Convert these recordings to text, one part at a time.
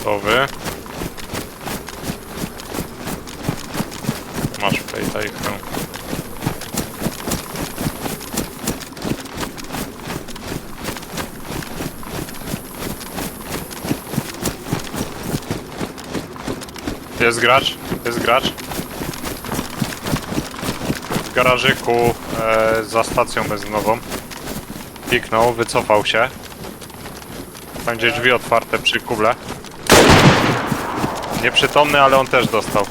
gotowy. Masz plejta i. Jest gracz, jest gracz. W garażyku e, za stacją benzynową. Piknął, wycofał się. Będzie drzwi otwarte przy kuble. Nieprzytomny, ale on też dostał.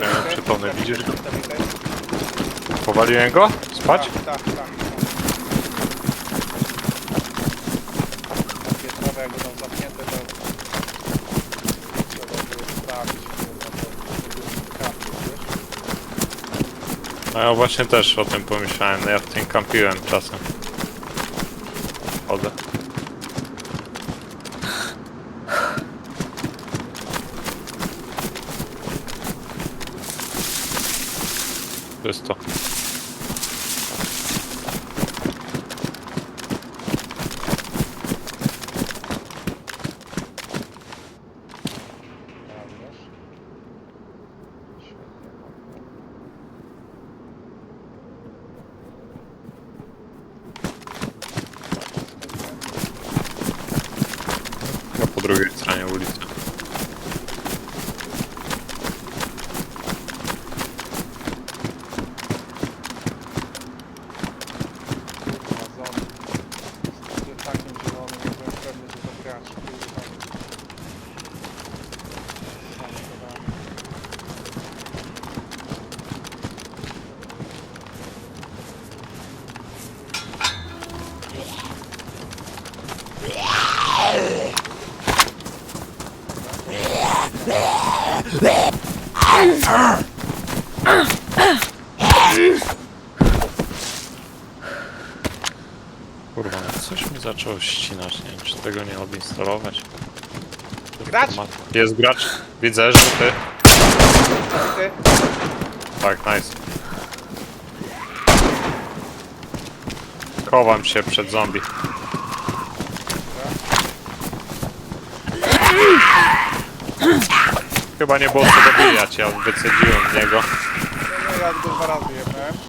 E, Przytomny, widzisz go? Powaliłem go? Spać? Tak, tak, tak. Takie sprawy, jak będą zamknięte, to trzeba było sprawdzić, kurwa, to żeby karty, wiesz? No ja właśnie też o tym pomyślałem. No ja w tym kampiłem czasem. Chodzę. To jest to. Sprawdzasz? Świetnie. Ja po drugiej stronie ulicy. Kurwa, zombie. Jest takim zielonym, nie byłem pewny, że to gracz. Kurwa. Samochodami. Kurwa, no coś mi zaczęło ścinać. Nie wiem, czy tego nie odinstalować. Gracz! Jest gracz. Widzę, że ty. Ty? Tak, nice. Chowam się przed zombie. Chyba nie było co dobijać, ja wycedziłem niego. No ja dwa razy